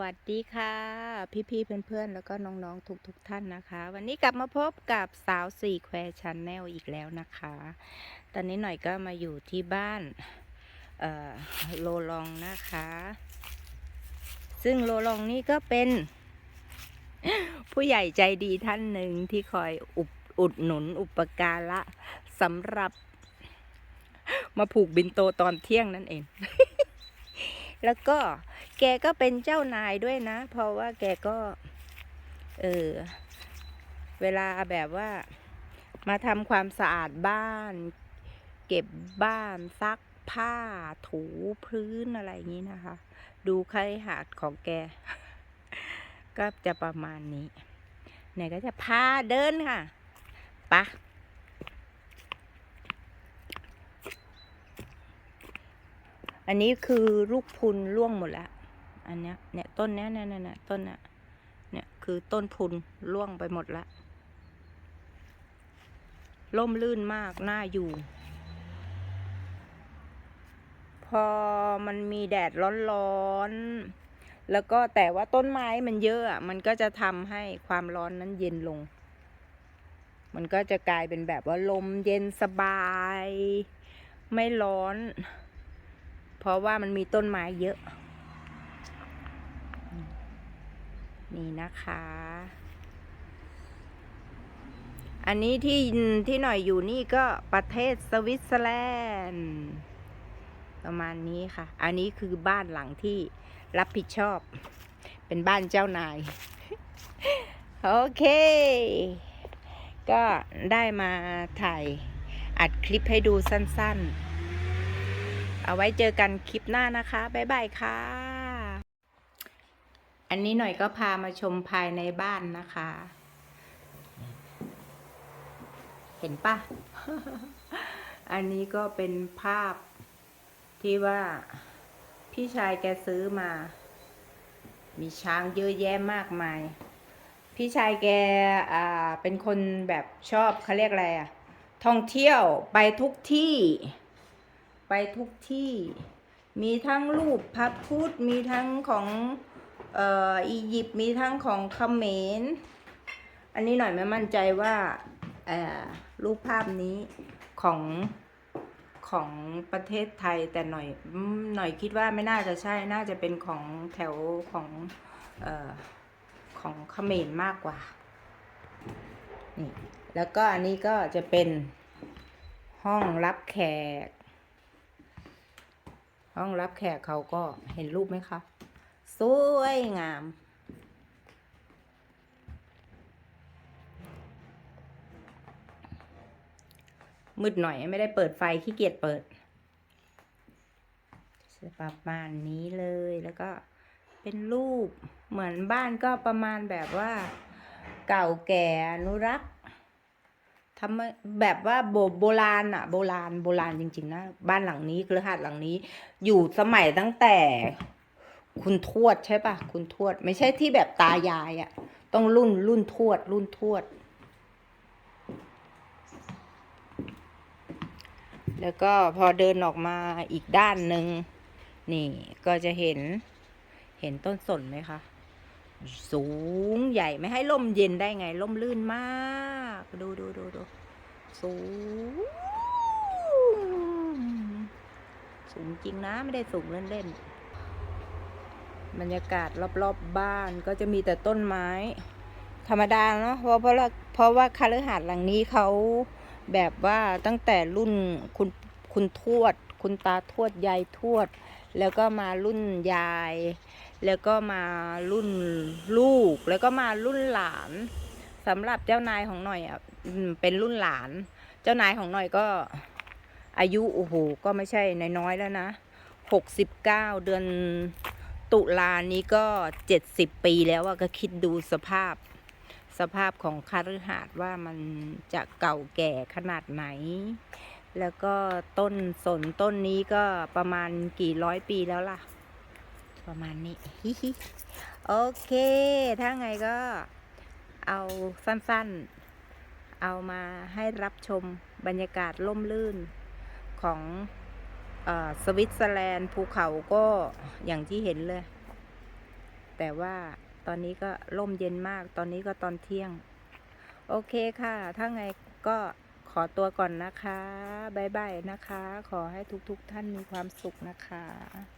วัสดีค่ะ พี่ๆเพื่อนๆ แล้วก็น้องๆ ทุกๆทท่านนะคะ วันนี้กลับมาพบกับสาวสี่แควชันแนลอีกแล้วนะคะ ตอนนี้หน่อยก็มาอยู่ที่บ้านเอ่อโลลองนะคะ ซึ่งโลลองนี่ก็เป็น ผู้ใหญ่ใจดีท่านหนึ่งที่คอยอุดอุดหนุนอุปการะสำหรับมาผูกบินโตตอนเที่ยงนั่นเอง แล้วก็ แกก็เป็นเจ้านายด้วยนะ เพราะว่าแกก็ เออ เวลาแบบว่า มาทำความสะอาดบ้าน เก็บบ้านซักผ้าถูพื้นอะไรอย่างนี้นะคะ ดูคาหาดของแก ก็จะประมาณนี้เนี่ยก็จะพาเดินค่ะปะอันนี้คือลูกพุนร่วงหมดแล้ว อันเนี้ยเนี่ยต้นเนี้ยเนี่ยเนี่ยเนี่ยต้นเนี้ยเนี่ยคือต้นพุนร่วงไปหมดละล่มลื่นมากน่าอยู่ พอมันมีแดดร้อนๆ แล้วก็แต่ว่าต้นไม้มันเยอะมันก็จะทำให้ความร้อนนั้นเย็นลง มันก็จะกลายเป็นแบบว่าลมเย็นสบาย ไม่ร้อน เพราะว่ามันมีต้นไม้เยอะ นี่นะคะ อันนี้ที่ที่หน่อยอยู่นี่ก็ประเทศสวิตเซอร์แลนด์ ประมาณนี้ค่ะ อันนี้คือบ้านหลังที่รับผิดชอบ เป็นบ้านเจ้านาย โอเค ก็ได้มาถ่ายอัดคลิปให้ดูสั้นๆ เอาไว้เจอกันคลิปหน้านะคะ บ๊ายบายค่ะ อันนี้หน่อยก็พามาชมภายในบ้านนะคะ เห็นปะอันนี้ก็เป็นภาพที่ว่าพี่ชายแกซื้อมา มีช้างเยอะแยะมากมาย พี่ชายแกอ่าเป็นคนแบบชอบเขาเรียกอะไรอะท่องเที่ยวไปทุกที่ ไปทุกที่ มีทั้งรูปพระพุทธมีทั้งของ เอ่ออียิปต์มีทั้งของเขมรอันนี้หน่อยไม่มั่นใจว่าเอ่อรูปภาพนี้ของของประเทศไทยแต่หน่อยหน่อยคิดว่าไม่น่าจะใช่น่าจะเป็นของแถวของเอ่อของเขมรมากกว่านี่แล้วก็อันนี้ก็จะเป็นห้องรับแขก ห้องรับแขกเขาก็เห็นรูปไหมคะ สวยงาม มืดหน่อยไม่ได้เปิดไฟขี้เกียจเปิดจะประมาณนี้เลยแล้วก็เป็นรูปเหมือนบ้านก็ประมาณแบบว่า เก่าแก่อนุรักษ์ทำแบบว่าโบโบราณอะโบราณโบราณจริง ๆ นะ บ้านหลังนี้เครือหาดหลังนี้ อยู่สมัยตั้งแต่ คุณทวดใช่ปะคุณทวด ไม่ใช่ที่แบบตายายอะต้องรุ่นรุ่นทวด รุ่นทวด แล้วก็พอเดินออกมาอีกด้านหนึ่งนี่ก็จะเห็นเห็นต้นสนไหมคะ สูงใหญ่ไม่ให้ล่มเย็นได้ไงล่มลื่นมาก ดูดูดูดูสูง สูงจริงนะ ไม่ได้สูงเล่นเล่นๆ บรรยากาศรอบๆบบ้านก็จะมีแต่ต้นไม้ ธรรมดาเนาะเพราะเพราะว่าเพราะว่าคาลือหาดหลังนี้เขาแบบว่าตั้งแต่รุ่นคุณคุณทวด คุณตาทวดยายทวด แล้วก็มารุ่นยาย แล้วก็มารุ่นลูก แล้วก็มารุ่นหลานสำหรับเจ้านายของหน่อยอะเป็นรุ่นหลาน เจ้านายของหน่อยก็อายุโอ้โหก็ไม่ใช่น้อยๆแล้วนะหกสิบเก้าเดือน ตุลานี้ก็เจ็ดสิบปีแล้วอะก็คิดดูสภาพ สภาพของคาฤหาสน์ว่ามันจะเก่าแก่ขนาดไหน แล้วก็ต้นสนต้นนี้ก็ประมาณกี่ร้อยปีแล้วล่ะ ประมาณนี้โอเค ถ้าไงก็เอาสั้นๆ เอามาให้รับชมบรรยากาศล่มลื่นของ สวิตเซอร์แลนด์ภูเขาก็อย่างที่เห็นเลย แต่ว่าตอนนี้ก็ร่มเย็นมาก ตอนนี้ก็ตอนเที่ยง โอเคค่ะ ถ้าไงก็ขอตัวก่อนนะคะบ๊ายบายนะคะ ขอให้ทุกๆทท่านมีความสุขนะคะ